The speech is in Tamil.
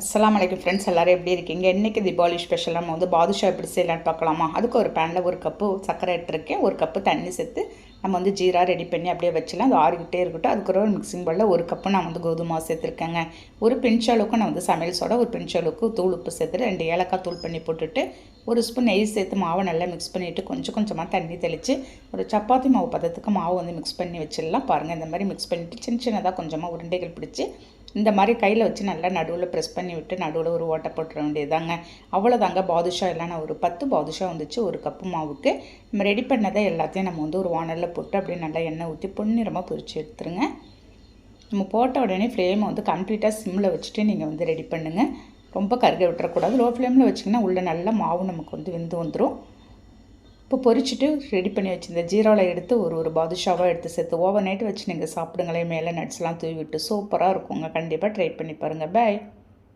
அஸ்லாம் அலைக்கும் ஃப்ரெண்ட்ஸ் எல்லாரும் எப்படி இருக்கீங்க? இன்றைக்கி தீபாவளி ஸ்பெஷல் நம்ம வந்து பாதுஷா எப்படி செய்யலான்னு பார்க்கலாமா? அதுக்கு ஒரு பேனில் ஒரு கப்பு சர்க்கரை எடுத்துருக்கேன். ஒரு கப்பு தண்ணி சேர்த்து நம்ம வந்து ஜீரா ரெடி பண்ணி அப்படியே வச்சிடலாம். அது ஆறிக்கிட்டே இருக்கட்டும். அதுக்கு மிக்சிங் பவுலில் ஒரு கப்பு நான் வந்து கோதுமை சேர்த்துருக்கேங்க. ஒரு பிஞ்ச் அளவுக்கு நான் வந்து சமையல் சோடா ஒரு பிஞ்ச் அளவுக்கு தூள் உப்பு சேர்த்துட்டு ரெண்டு ஏலக்காய் தூள் பண்ணி போட்டுட்டு ஒரு ஸ்பூன் நெய் சேர்த்து மாவை நல்லா மிக்ஸ் பண்ணிவிட்டு கொஞ்சம் கொஞ்சமாக தண்ணி தெளித்து ஒரு சப்பாத்தி மாவு பதத்துக்கு மாவு வந்து மிக்ஸ் பண்ணி வச்சிடலாம். பாருங்கள் இந்த மாதிரி மிக்ஸ் பண்ணிவிட்டு சின்ன சின்னதாக கொஞ்சமாக உருண்டைகள் பிடிச்சி இந்த மாதிரி கையில் வச்சு நல்லா நடுவில் ப்ரெஸ் பண்ணி விட்டு நடுவில் ஒரு ஓட்டை போட்டுற வேண்டியதாங்க அவ்வளோதாங்க பாதுஷா இல்லைன்னா ஒரு பத்து பாதுஷா வந்துச்சு. ஒரு கப்பு மாவுக்கு. நம்ம ரெடி பண்ணதை எல்லாத்தையும் நம்ம வந்து ஒரு வானலில் போட்டு அப்படியே நல்லா எண்ணெய் ஊற்றி பொன்னிறமாக பொரிச்சு எடுத்துருங்க. நம்ம போட்ட உடனே ஃப்ளேமை வந்து கம்ப்ளீட்டாக சிம்மில் வச்சுட்டு நீங்கள் வந்து ரெடி பண்ணுங்கள் ரொம்ப கருக விட்டுறக்கூடாது. லோ ஃப்ளேமில் வச்சிங்கன்னா உள்ளே நல்லா மாவு நமக்கு வந்து வெந்து வந்துடும் இப்போ பொரிச்சிட்டு ரெடி பண்ணி வச்சுருந்த ஜீராவில் எடுத்து ஒரு ஒரு பாதுஷாவாக எடுத்து சேர்த்து ஓவர் நைட் வச்சு நீங்கள் சாப்பிடுங்களேன் மேலே நட்ஸ்லாம் தூவி விட்டு சூப்பராக இருக்குங்க. கண்டிப்பாக ட்ரை பண்ணி பாருங்கள் பாய்